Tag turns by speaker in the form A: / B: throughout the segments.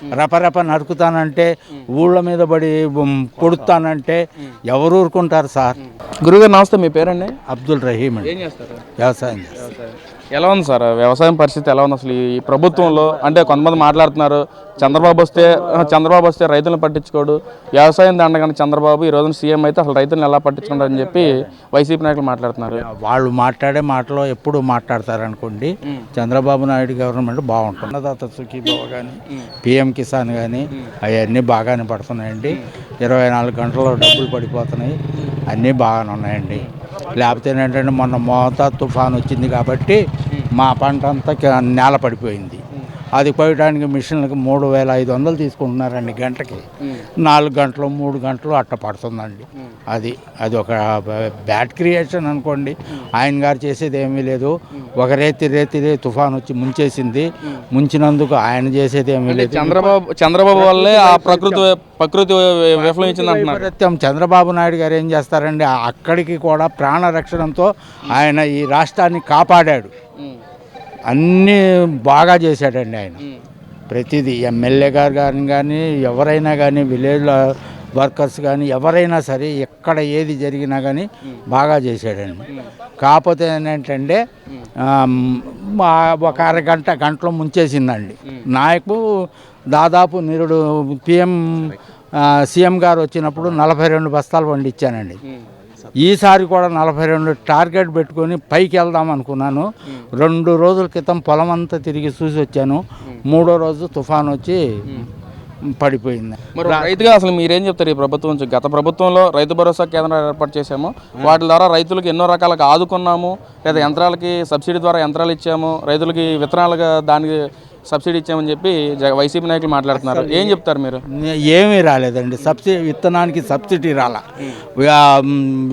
A: రపరప నరుకుతానంటే ఊళ్ళ మీద పడి కొడుతానంటే ఎవరు ఊరుకుంటారు సార్?
B: గురుగారు నమస్తే మీ పేరండి?
A: అబ్దుల్ రహీం అండి. వ్యవసాయం చేస్తారు
B: ఎలా ఉంది సార్? వ్యవసాయం పరిస్థితి ఎలా ఉంది అసలు? ఈ ప్రభుత్వంలో అంటే కొంతమంది మాట్లాడుతున్నారు చంద్రబాబు వస్తే చంద్రబాబు వస్తే రైతులను పట్టించుకోడు. వ్యవసాయం దండగానే చంద్రబాబు ఈ రోజున సీఎం అయితే అసలు రైతులను ఎలా పట్టించుకుంటారని చెప్పి వైసీపీ నాయకులు మాట్లాడుతున్నారు.
A: వాళ్ళు మాట్లాడే మాటలో ఎప్పుడు మాట్లాడతారు అనుకోండి చంద్రబాబు నాయుడు గవర్నమెంట్ బాగుంటుంది. అన్నదాత సుఖీభావ కానీ పిఎం కిసాన్ కానీ అవన్నీ బాగానే పడుతున్నాయండి. ఇరవై నాలుగు గంటల్లో డబ్బులు పడిపోతున్నాయి. అన్నీ బాగానే ఉన్నాయండి. లేకపోతే ఏంటంటే మొన్న మోతా తుఫాన్ వచ్చింది కాబట్టి మా పంట అంతా నేల పడిపోయింది. అది కోయడానికి మిషన్లకు మూడు వేల ఐదు వందలు తీసుకుంటున్నారండి గంటకి. నాలుగు గంటలు మూడు గంటలు అట్ట పడుతుందండి. అది అది ఒక బ్యాడ్ క్రియేషన్ అనుకోండి. ఆయన గారు చేసేది ఏమీ లేదు ఒక రేతి రేతి తుఫాన్ వచ్చి ముంచేసింది. ముంచినందుకు ఆయన చేసేది ఏమీ లేదు.
B: చంద్రబాబు చంద్రబాబు వల్లే ఆ ప్రకృతి ప్రకృతి
A: వైపరీత్యం చంద్రబాబు నాయుడు గారు ఏం చేస్తారండి? అక్కడికి కూడా ప్రాణరక్షణతో ఆయన ఈ రాష్ట్రాన్ని కాపాడాడు. అన్నీ బాగా చేశాడండి ఆయన. ప్రతిదీ ఎమ్మెల్యే గారు కానీ కానీ ఎవరైనా కానీ విలేజ్ వర్కర్స్ కానీ ఎవరైనా సరే ఎక్కడ ఏది జరిగినా కానీ బాగా చేశాడండి. కాకపోతే ఏంటంటే ఒక అరగంట గంటలో ముంచేసిందండి. నాకు దాదాపు నిరుడు పిఎం సీఎం గారు వచ్చినప్పుడు నలభై రెండు బస్తాలు పండించానండి ఈసారి కూడా నలభై రెండు టార్గెట్ పెట్టుకొని పైకి వెళ్దాం అనుకున్నాను. రెండు రోజుల క్రితం పొలం అంతా తిరిగి చూసి వచ్చాను మూడో రోజు తుఫాన్ వచ్చి పడిపోయింది.
B: మరి రైతుగా అసలు మీరేం చెప్తారు ఈ ప్రభుత్వం నుంచి? గత ప్రభుత్వంలో రైతు భరోసా కేంద్రాలు ఏర్పాటు చేశాము. వాటి ద్వారా రైతులకు ఎన్నో రకాలుగా ఆదుకున్నాము. లేదా యంత్రాలకి సబ్సిడీ ద్వారా యంత్రాలు ఇచ్చాము. రైతులకి విత్తనాలుగా దానికి సబ్సిడీ ఇచ్చామని చెప్పి వైసీపీ నాయకులు మాట్లాడుతున్నారు. ఏం చెప్తారు మీరు?
A: ఏమీ రాలేదండి. సబ్సిడీ విత్తనానికి సబ్సిడీ రాల.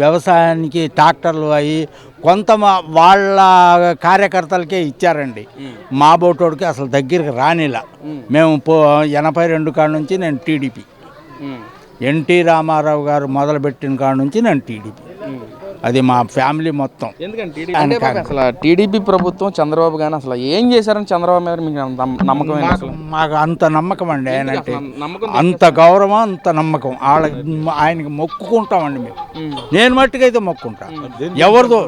A: వ్యవసాయానికి ట్రాక్టర్లు అవి కొంత వాళ్ళ కార్యకర్తలకే ఇచ్చారండి. మా బోటోడికి అసలు దగ్గరికి రానిలా. మేము. పో ఎనభై రెండు కాడ నుంచి నేను టీడీపీ. ఎన్టీ రామారావు గారు మొదలుపెట్టిన కాడ నుంచి నేను టీడీపీ. అది మా ఫ్యామిలీ మొత్తం.
B: ఎందుకంటే అసలు టీడీపీ ప్రభుత్వం చంద్రబాబు గాని అసలు ఏం చేశారని చంద్రబాబు మీద మీకు నమ్మకం
A: మాకు అంత నమ్మకం అండి ఆయన అంటే అంత గౌరవం అంత నమ్మకం. వాళ్ళ ఆయనకి మొక్కుకుంటామండి మేము. నేను మట్టుకైతే మొక్కుంటా. ఎవరిదో?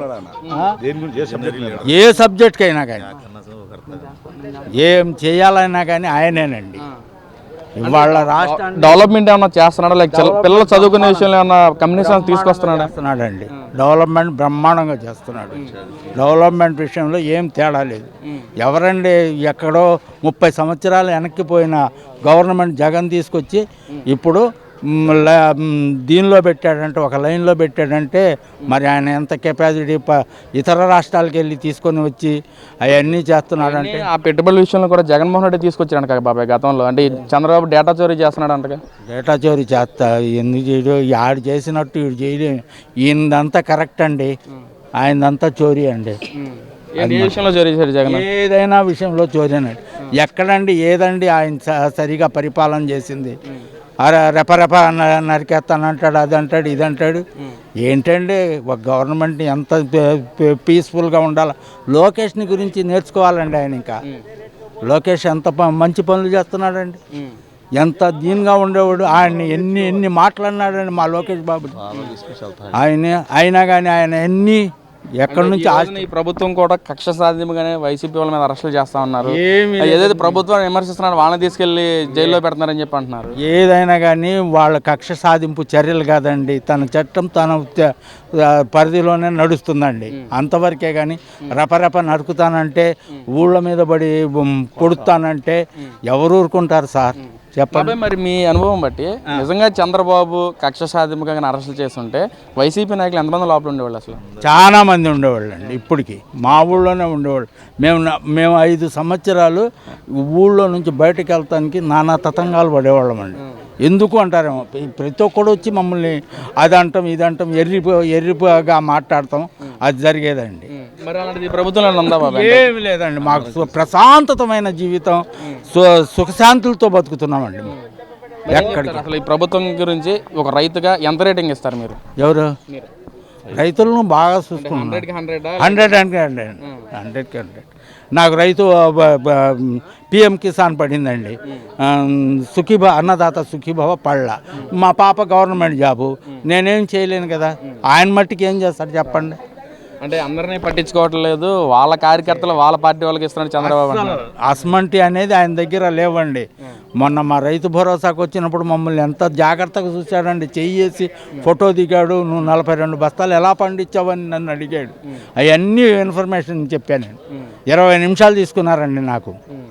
A: ఏ సబ్జెక్ట్కి అయినా కానీ. ఏం చేయాలన్నా కానీ ఆయనేనండి. వాళ్ళ రాష్ట్రాన్ని
B: డెవలప్మెంట్ ఏమన్నా చేస్తున్నాడా? లేక పిల్లలు చదువుకునే విషయంలో ఏమన్నా కమ్యూనికేషన్ తీసుకొస్తున్నాడా?
A: చేస్తున్నాడండి. డెవలప్మెంట్ బ్రహ్మాండంగా చేస్తున్నాడు. డెవలప్మెంట్ విషయంలో ఏం తేడా లేదు. ఎవరండి ఎక్కడో ముప్పై సంవత్సరాలు వెనక్కిపోయిన గవర్నమెంట్ జగన్ తీసుకొచ్చి ఇప్పుడు దీనిలో పెట్టాడంటే ఒక లైన్లో పెట్టాడంటే మరి ఆయన ఎంత కెపాసిటీ ఇతర రాష్ట్రాలకు వెళ్ళి తీసుకొని వచ్చి అవన్నీ చేస్తున్నాడంటే.
B: ఆ పెట్టుబడుల విషయంలో కూడా జగన్మోహన్ రెడ్డి తీసుకొచ్చాడు కదా బాబాయ్ గతంలో. అంటే చంద్రబాబు డేటా చోరీ చేస్తున్నాడు అంటగా
A: డేటా చోరీ చేస్తా ఎందుకు చేయడు? ఆడు చేసినట్టు ఈడు చేయలేము ఈయనదంతా కరెక్ట్ అండి. ఆయనదంతా చోరీ అండి.
B: విషయంలో చోరీ జగన్?
A: ఏదైనా విషయంలో చోరీనండి ఎక్కడండి ఏదండి ఆయన సరిగా పరిపాలన చేసింది? రెపరెప న- నరికేస్తానంటాడు అది అంటాడు ఇది అంటాడు ఏంటండి ఒక గవర్నమెంట్ ఎంత పీస్ఫుల్గా ఉండాలి? లోకేష్ని గురించి నేర్చుకోవాలండి ఆయన ఇంకా. లోకేష్ ఎంత మంచి పనులు చేస్తున్నాడండి. ఎంత దీనిగా ఉండేవాడు ఆయన ఎన్ని ఎన్ని మాట్లాడినాడండి మా లోకేష్ బాబు. ఆయన అయినా కానీ ఆయన ఎన్ని ఎక్కడి నుంచి
B: ఈ ప్రభుత్వం కూడా కక్ష సాధ్యముగానే వైసీపీ వాళ్ళ మీద అరెస్టులు చేస్తా ఉన్నారు. ఏదైతే ప్రభుత్వం విమర్శిస్తున్నాడు వాళ్ళని తీసుకెళ్ళి జైల్లో పెడుతున్నారని చెప్పి అంటున్నారు.
A: ఏదైనా కానీ వాళ్ళ కక్ష సాధింపు చర్యలు కాదండి. తన చట్టం తన పరిధిలోనే నడుస్తుందండి. అంతవరకే కానీ రపరప నరుకుతానంటే ఊళ్ళ మీద పడి కొడుతానంటే ఎవరు ఊరుకుంటారు సార్? చెప్పండి.
B: మరి మీ అనుభవం బట్టి నిజంగా చంద్రబాబు కక్ష సాధ్యముగా అరెస్టులు చేస్తుంటే వైసీపీ నాయకులు ఎంతమంది లోపల ఉండేవాళ్ళు అసలు?
A: చాలా మంది ఉండేవాళ్ళు అండి ఇప్పటికి. మా ఊళ్ళోనే ఉండేవాళ్ళు. మేము మేము ఐదు సంవత్సరాలు ఊళ్ళో నుంచి బయటకు వెళ్తానికి నానా తతంగాలు పడేవాళ్ళం అండి. ఎందుకు అంటారేమో? ప్ర- ప్రతి ఒక్కడు వచ్చి మమ్మల్ని అది అంటాం ఇది అంటాం ఎర్రిపో ఎర్రిపోగా మాట్లాడతాం. అది జరిగేదండి.
B: మరి అలాంటిది ప్రభుత్వంలో ఉందా బాబాయ్
A: ఏమి లేదండి మాకు ప్రశాంతతమైన జీవితం సుఖశాంతులతో బతుకుతున్నామండి ఎక్కడికి?
B: అసలు ఈ ప్రభుత్వం గురించి ఒక రైతుగా ఎంత రేటింగ్ ఇస్తారు మీరు?
A: ఎవరు? రైతులను బాగా
B: హండ్రెడ్కి హండ్రెడ్?
A: Hundred hundred hundred. హండ్రెడ్కి హండ్రెడ్. నాకు రైతు పిఎం కిసాన్ పడిందండి. సుఖీభ అన్నదాత సుఖీభవ పళ్ళ. మా పాప గవర్నమెంట్ జాబు. నేనేం చేయలేను కదా? ఆయన మట్టికి ఏం చేస్తాడు చెప్పండి.
B: అంటే అందరినీ పట్టించుకోవట్లేదు. వాళ్ళ కార్యకర్తలు వాళ్ళ పార్టీ వాళ్ళకి ఇస్తున్నాడు చంద్రబాబు.
A: అస్మంటి అనేది ఆయన దగ్గర లేవండి. మొన్న మా రైతు భరోసాకు వచ్చినప్పుడు మమ్మల్ని ఎంత జాగ్రత్తగా చూశాడండి. చెయ్యేసి ఫోటో దిగాడు నువ్వు నలభై రెండు బస్తాలు ఎలా పండించావని నన్ను అడిగాడు. అవన్నీ ఇన్ఫర్మేషన్ చెప్పాను ఇరవై నిమిషాలు తీసుకున్నారండి నాకు.